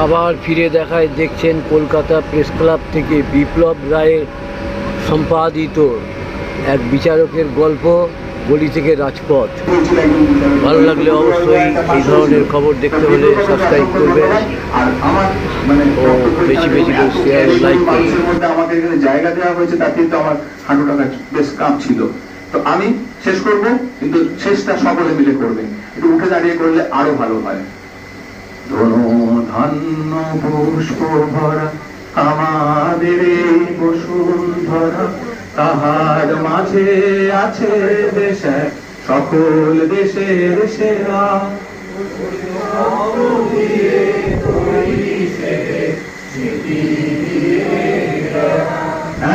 আবার ফিরে দেখায় দেখছেন কলকাতা প্রেস ক্লাব থেকে বিপ্লব রায়ের সম্পাদিত এক বিচারকের গল্প গলি থেকে রাজপথ। ভালো লাগলে অবশ্যই এই ধরনের খবর দেখতে হলে সাবস্ক্রাইব মানে ও বেশি বেশি করে ও like করবেন। আমাকে এখানে জায়গা দেওয়া হয়েছে তাতে তো আমার হাঁটুটা বেশ কাপ ছিল তো আমি শেষ করব, কিন্তু শেষটা সকলে মিলে করবেন। একটু উঠে দাঁড়িয়ে করলে আরও ভালো হয়। ধনু ধান্য পুষ্প ভরা আমাদের বসুন্ধরা, তাহার মাঝে আছে দেশ সকল দেশের সেরা।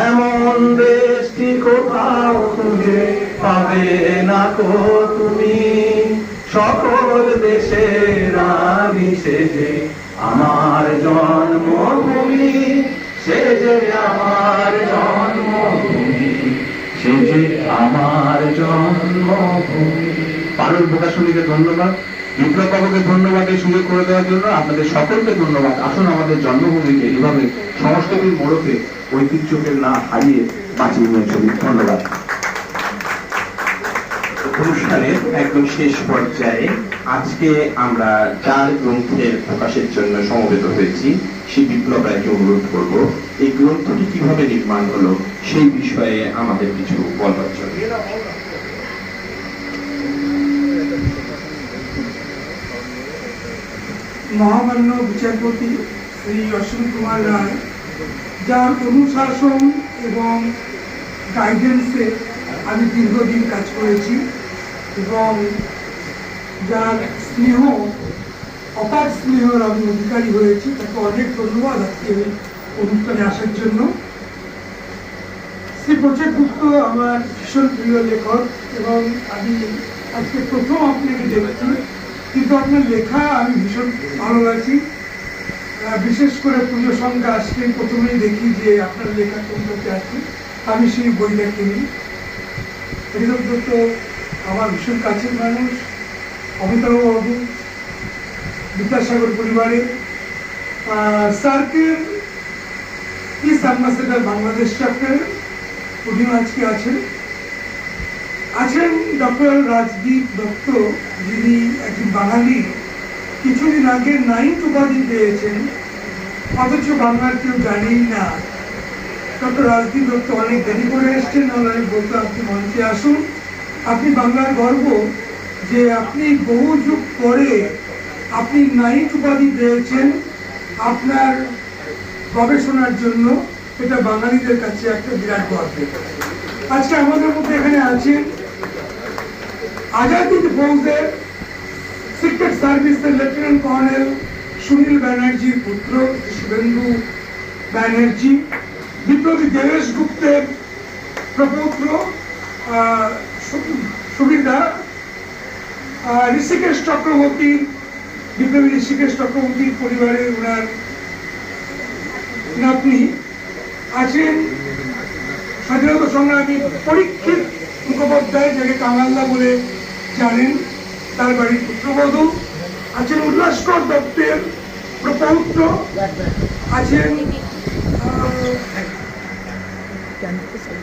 এমন দেশটি কোথাও খুঁজে পাবে না কো তুমি? সকল দেশের রানী সেজে আমার জন্মভূমি পারুল প্রকাশনীকে ধন্যবাদ বিপ্লব ধন্যবাদ এই সুযোগ করে দেওয়ার জন্য, আপনাদের সকলকে ধন্যবাদ। আসুন আমাদের জন্মভূমিকে এভাবে সংস্কৃতির মোড়কে ঐতিহ্যকে না হারিয়ে বাঁচিয়ে নিয়ে চলি। ধন্যবাদ। অনুষ্ঠানের একদম শেষ পর্যায়ে আজকে আমরা চার গ্রন্থের প্রকাশের জন্য সমবেত হয়েছি, সেই বিপ্লব রায়কে অনুরোধ করব। এই গ্রন্থটি কীভাবে নির্মাণ হলো সেই বিষয়ে আমাদের কিছু বলবার জন্য। মহামান্য বিচারপতি শ্রী অশ্বিন কুমার রায়, যার অনুশাসন এবং গাইডেন্সে আমি দীর্ঘদিন কাজ করেছি এবং যার স্নেহ, অপার স্নেহর আমি অধিকারী হয়েছি। তাকে অনেক ধন্যবাদ আজকে অনুষ্ঠানে আসার জন্য। শ্রী গুপ্ত আমার ভীষণ প্রিয় লেখক এবং আমি আজকে প্রথম আপনাকে দেখছি। কিন্তু আপনার লেখা আমি ভীষণ ভালো লাগছি আহ, বিশেষ করে পুজো সংখ্যা আসলেই প্রথমেই দেখি যে আপনার লেখা কোনটাতে আছে। আমি সেই বইটা কিনি। হরিদব দত্ত আমার ভীষণ কাছের মানুষ অমিতাভ বাবু বিদ্যাসাগর পরিবারে। স্যারকে ইস অ্যাম্বাসেডার বাংলাদেশ চ্যাপ্টার উনিও আজকে আছেন। আছেন ডক্টর রাজদীপ দত্ত, যিনি একজন বাঙালি। কিছুদিন আগে নাইট উপাধি পেয়েছেন, অথচ বাংলার কেউ জানেই না। ডক্টর রাজদীপ দত্ত অনেক দেরি করে এসছেন নাহলে আমি বলতো আপনি মঞ্চে আসুন। আপনি বাংলার গর্ব যে আপনি বহু যুগ পরে আপনি নাইট উপাধি পেয়েছেন আপনার গবেষণার জন্য। এটা বাঙালিদের কাছে একটা বিরাট গর্বের আজকে আমাদের মধ্যে এখানে আছেন আজাদ ফৌজের সিক্রেট সার্ভিসের লেফটেন্যান্ট কর্নেল সুনীল ব্যানার্জির পুত্র শুভেন্দু ব্যানার্জি, বিপ্লবী দেবেশ গুপ্তের প্রপৌত্র সুবিধা ঋষিকেশ চক্রবর্তী, বিপ্লবী ঋষিকেশ চক্রবর্তীর পরিবারে ওনার নাতনি আছেন স্বাধীনতা সংগ্রামী পরীক্ষিত মুখোপাধ্যায় যাকে কামালদা বলে জানেন, তার বাড়ির পুত্রবধূ। আছেন উল্লাসকর দত্তের প্রপৌত্র। আছেন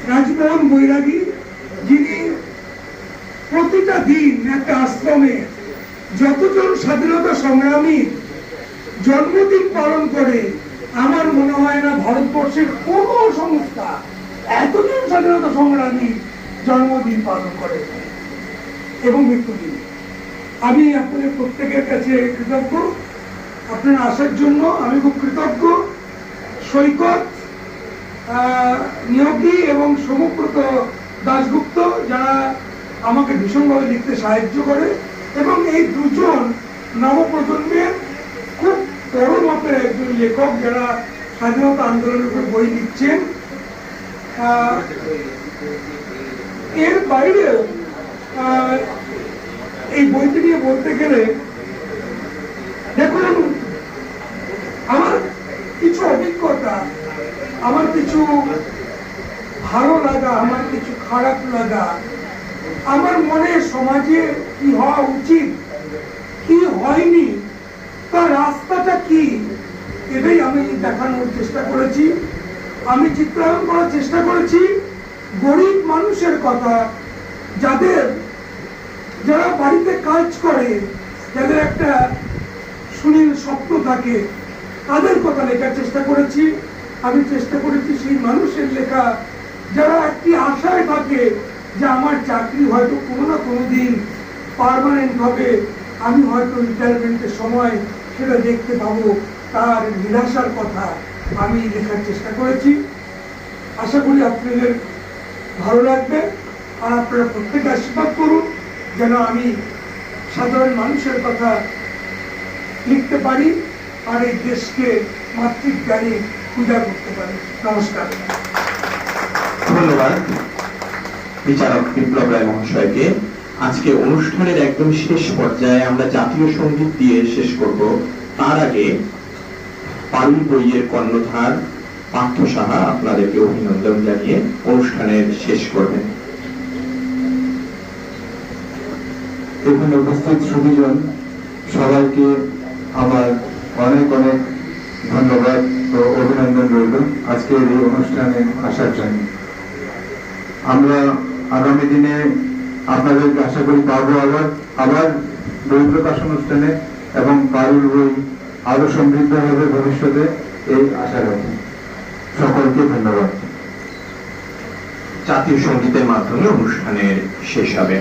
রাজমোহন বৈরাগী, যিনি প্রতিটা দিন একটা আশ্রমে যতজন স্বাধীনতা সংগ্রামী জন্মদিন পালন করে আমার মনে হয় না ভারতবর্ষের কোন সংস্থা এতদিন স্বাধীনতা সংগ্রামী জন্মদিন পালন করে এবং মৃত্যুদিন। আমি আপনাদের প্রত্যেকের কাছে কৃতজ্ঞ। আপনারা আসার জন্য আমি খুব কৃতজ্ঞ। সৈকত নিয়োগী এবং সমব্রত দাশগুপ্ত যারা আমাকে ভীষণভাবে লিখতে সাহায্য করে এবং এই দুজন নবপ্রজন্মের একজন লেখক যারা স্বাধীনতা আন্দোলনের উপর বই লিখছেন এর বাইরেও এই বইটি নিয়ে বলতে গেলে, দেখুন, আমার কিছু অভিজ্ঞতা, আমার কিছু ভালো লাগা, আমার কিছু খারাপ লাগা, আমার মনে সমাজে কি হওয়া উচিত, কি হয়নি তার রাস্তাটা কি? এটাই আমি দেখানোর চেষ্টা করেছি। আমি চিত্রায়ন করার চেষ্টা করেছি। গরিব মানুষের কথা। যাদের, যারা বাড়িতে কাজ করে, যাদের একটা সুনীল স্বপ্ন থাকে, তাদের কথা লেখার চেষ্টা করেছি। আমি চেষ্টা করেছি সেই মানুষের লেখা। যারা একটি আশায় থাকে যে আমার চাকরি হয়তো কোনো না কোনো দিন পারমানেন্ট হবে। আমি হয়তো রিটায়ারমেন্টের সময় সেটা দেখতে পাবো, তার নিরাশার কথা আমি লেখার চেষ্টা করেছি। আশা করি আপনাদের ভালো লাগবে আর আপনারা প্রত্যেকে আশীর্বাদ করুন, যেন আমি সাধারণ মানুষের কথা লিখতে পারি আর এই দেশকে মাতৃক জ্ঞানে পূজা করতে পারি। নমস্কার। ধন্যবাদ। বিচারক বিপ্লব রায় মহাশয়কে। আজকে অনুষ্ঠানের একদম শেষ পর্যায়ে আমরা জাতীয় সংগীত দিয়ে শেষ করব। তার আগে পারুল বইয়ের কর্ণধার পার্থ সাহা আপনাদেরকে অভিনন্দন জানিয়ে অনুষ্ঠানের শেষ করবেন। এখানে উপস্থিত সুবিজন সবাইকে আমার অনেক অনেক ধন্যবাদ ও অভিনন্দন রইল আজকের এই অনুষ্ঠানে আসার জন্য। আমরা আগামী দিনে আপনাদেরকে আশা করি পাবো আবার আবার বই প্রকাশ অনুষ্ঠানে এবং কারুর বই আরও সমৃদ্ধ হবে ভবিষ্যতে এই আশা রাখি। সকলকে ধন্যবাদ। জাতীয় সঙ্গীতের মাধ্যমে অনুষ্ঠানের শেষ হবে।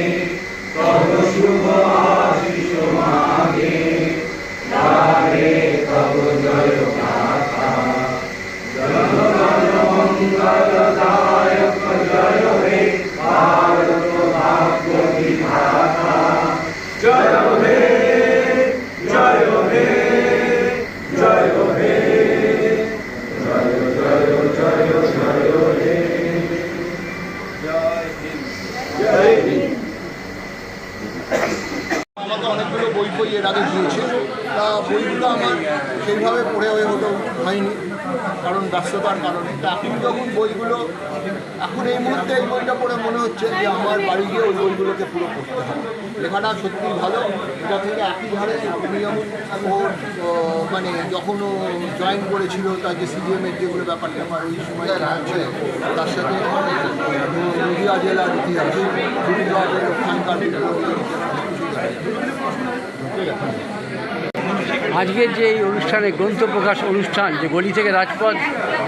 আমাকে পড়ে মনে হচ্ছে যে আমার বাড়ি গিয়ে ওই বইগুলোকে পুরো পড়তে হবে। লেখাটা সত্যি ভালো, এটা থেকে একই ধারে ওর মানে যখন ও জয়েন করেছিল তার যে সিজিএমের যেগুলো ব্যাপার ট্যাপার, ওই সময় আছে তার সাথে নদিয়া জেলার ইতিহাস বিপ্লবের ওখানকার আজকের যে এই অনুষ্ঠানে গ্রন্থ প্রকাশ অনুষ্ঠান, যে গলি থেকে রাজপথ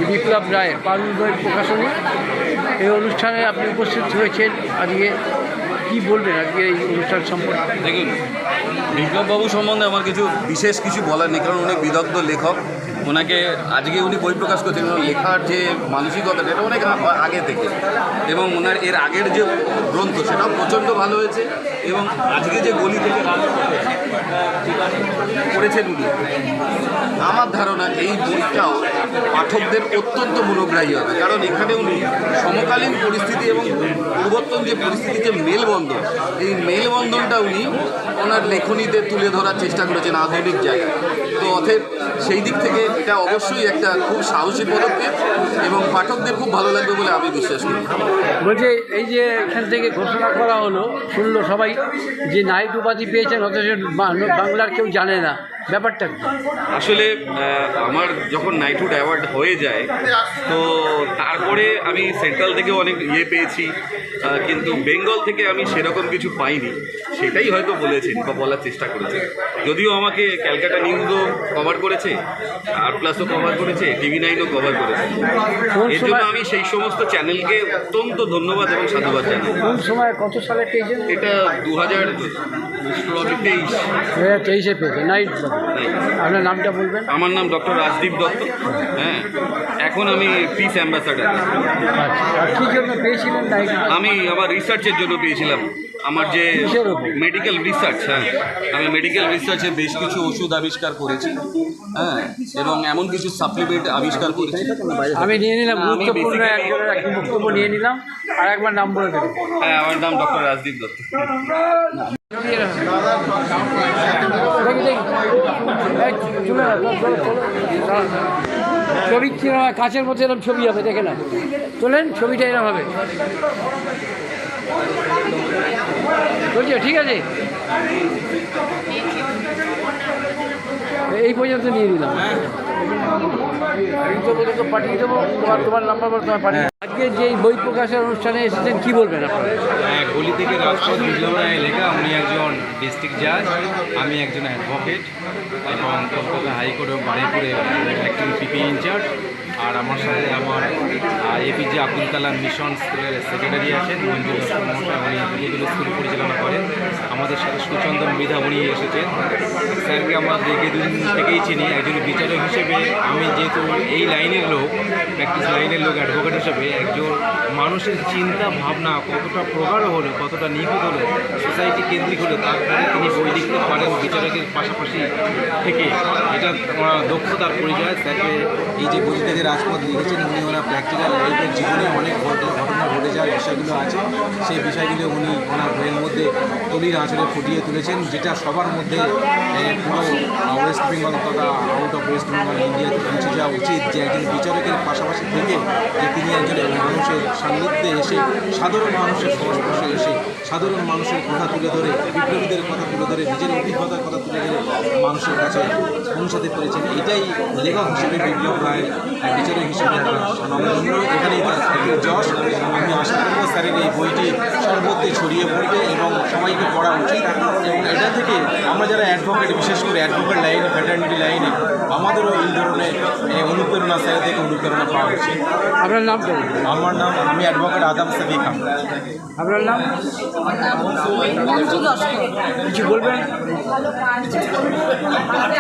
বিপ্লব রায়ের পারুল প্রকাশনী এই অনুষ্ঠানে আপনি উপস্থিত হয়েছেন আজকে কি বলবেন আজকে এই অনুষ্ঠান সম্পর্কে? দেখুন বিপ্লববাবু সম্বন্ধে আমার কিছু, বিশেষ কিছু বলার নেই, কারণ উনি বিদগ্ধ লেখক। ওনাকে আজকে উনি বই প্রকাশ করছেন লেখার যে মানসিকতা এটা অনেক আগে থেকে। এবং ওনার এর আগের যে গ্রন্থ, সেটাও প্রচণ্ড ভালো হয়েছে, এবং আজকে যে গলি থেকে করেছেন উনি, আমার ধারণা এই বইটাও পাঠকদের অত্যন্ত মনোগ্রাহী হবে। কারণ এখানে উনি সমকালীন পরিস্থিতি এবং পূর্বর্তন যে পরিস্থিতি, যে মেলবন্ধন, এই মেলবন্ধনটা উনি ওনার লেখনীতে তুলে ধরার চেষ্টা করেছেন আধুনিক জায়গায়। তো অথব সেই দিক থেকে এটা অবশ্যই একটা খুব সাহসী পদক্ষেপ এবং পাঠকদের খুব ভালো লাগবে বলে আমি বিশ্বাস করি। বলছে এই যে এখান থেকে ঘোষণা করা হলো শুনলো সবাই যে নাইট উপাধি পেয়েছেন অথচ বাংলার কেউ জানে না। ব্যাপারটা আসলে আমার যখন নাইটহুড অ্যাওয়ার্ড হয়ে যায় তো তারপরে আমি সেন্ট্রাল থেকেও অনেক ইয়ে পেয়েছি কিন্তু বেঙ্গল থেকে আমি সেরকম কিছু পাইনি। সেটাই হয়তো বলেছেন বা বলার চেষ্টা করেছেন। যদিও আমাকে ক্যালকাটা নিউজও কভার করেছে? আর প্লাসও কভার করেছে টিভি নাইনও কভার করেছে। এর জন্য আমি সেই সমস্ত চ্যানেলকে অত্যন্ত ধন্যবাদ এবং সাধুবাদ জানাই। কোন সময় কত সালে পেয়েছেন? এটা দু হাজার তেইশ। দু হাজার তেইশে পেয়েছেন নাইট আপনার নামটা বলবেন? আমার নাম ডক্টর রাজদীপ দত্ত। হ্যাঁ এখন আমি পিস অ্যাম্বাসাডার আচ্ছা নাইট আমি আমার রিসার্চের জন্য পেয়েছিলাম। আমার যে মেডিকেল রিসার্চ হ্যাঁ। আমি মেডিকেল রিসার্চে বেশ কিছু ওষুধ আবিষ্কার করেছি হ্যাঁ এবং এমন কিছু সাপ্লিমেন্ট আবিষ্কার করেছি। আমি নিয়ে নিলাম গুরুত্বপূর্ণ বক্তব্য নিয়ে নিলাম আর একবার নাম বলে দেবেন হ্যাঁ আমার নাম ডক্টর রাজদীপ দত্ত। ছবি? কাঁচের মধ্যে এরকম ছবি হবে দেখে না চলেন ছবিটা এরকম হবে। বলছো ঠিক আছে। এই পর্যন্ত নিয়ে নিলাম এই তো পাঠিয়ে দেবো তোমার তোমার নাম্বার তোমার পাঠিয়ে আজকে যে বই প্রকাশের অনুষ্ঠানে এসেছেন কি বলবেন আপনারা? হ্যাঁ গলি থেকে রাজপথ লেখা উনি একজন ডিস্ট্রিক্ট জাজ আমি একজন অ্যাডভোকেট এবং কলকাতা হাইকোর্টে বাড়িপুরে একজন পিপি ইনচার্জ আর আমার সাথে আমার এপিজে আব্দুল কালাম মিশন স্কুলের সেক্রেটারি আছেন, মঞ্জুর উনি দুর্গদুল স্কুল পরিচালনা করেন। আমাদের সাথে সুচন্দন মৃধা উনি এসেছেন স্যারকে আমরা দেখে দিন থেকেই চিনি, একজন বিচারক হিসেবে। আমি যেহেতু এই লাইনের লোক প্র্যাকটিস লাইনের লোক অ্যাডভোকেট হিসেবে, একজন মানুষের চিন্তা ভাবনা কতটা প্রগাঢ় হলো, কতটা নিখুঁত হলো সোসাইটি কেন্দ্রিক হলো তারপরে তিনি বই লিখতে পারেন বিচারকের পাশাপাশি থেকে। এটা দক্ষতার পরিচয়, স্যারকে এই যে বই থেকে রাজপথ লিখেছেন। উনি ওনার প্র্যাকটিক্যাল লাইফের জীবনে অনেক ঘটে- ঘটনা ঘটে যাওয়ার বিষয়গুলো আছে, সেই বিষয়গুলো উনি ওনার বইয়ের মধ্যে তলির আঁচড়ে ফুটিয়ে তুলেছেন, যেটা সবার মধ্যে পুরো ওয়েস্ট বেঙ্গল তথা আউট অফ ওয়েস্ট বেঙ্গল ইন্ডিয়াতে পৌঁছে যাওয়া উচিত যে একজন বিচারকের পাশাপাশি থেকে যে তিনি একজন মানুষের সান্নিধ্যে এসে, সাধারণ মানুষের সংস্পর্শে এসে, সাধারণ মানুষের কথা তুলে ধরে, বিপ্লবীদের কথা তুলে ধরে, নিজের অভিজ্ঞতার কথা তুলে ধরে মানুষের কাছে পৌঁছাতে পেরেছেন। এটাই লেখক হিসেবে বিপ্লব রায় বিচারক হিসেবে এখানেই তার যশ আমি আশা করব স্যারের এই বইটি সর্বত্রে ছড়িয়ে পড়বে এবং সবাইকে পড়া উচিত। এবং এটা থেকে আমরা যারা অ্যাডভোকেট বিশেষ করে অ্যাডভোকেট লাইন ফ্যাটার্নিটি লাইনে আমাদেরও এই ধরনের অনুপ্রেরণা স্যার থেকে অনুপ্রেরণা পাওয়া উচিত। আপনার নাম বলুন। আমার নাম আমি অ্যাডভোকেট আদাম সাদিক খান। আপনার নাম? কিছু বলবেন?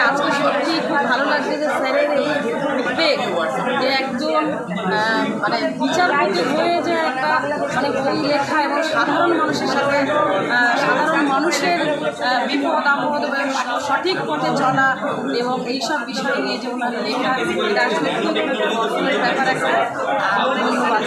আজকে সত্যি খুব ভালো লাগছে যে স্যারের এই উদ্বেগ যে একজন মানে বিচারপতি হয়ে যে একটা মানে বই লেখা এবং সাধারণ মানুষের সাথে সাধারণ মানুষের বিপদ আপদ এবং সঠিক পথে চলা এবং এইসব বিষয় নিয়ে যে ওনার লেখা এটা আসলে খুব ব্যাপার একটা ধন্যবাদ।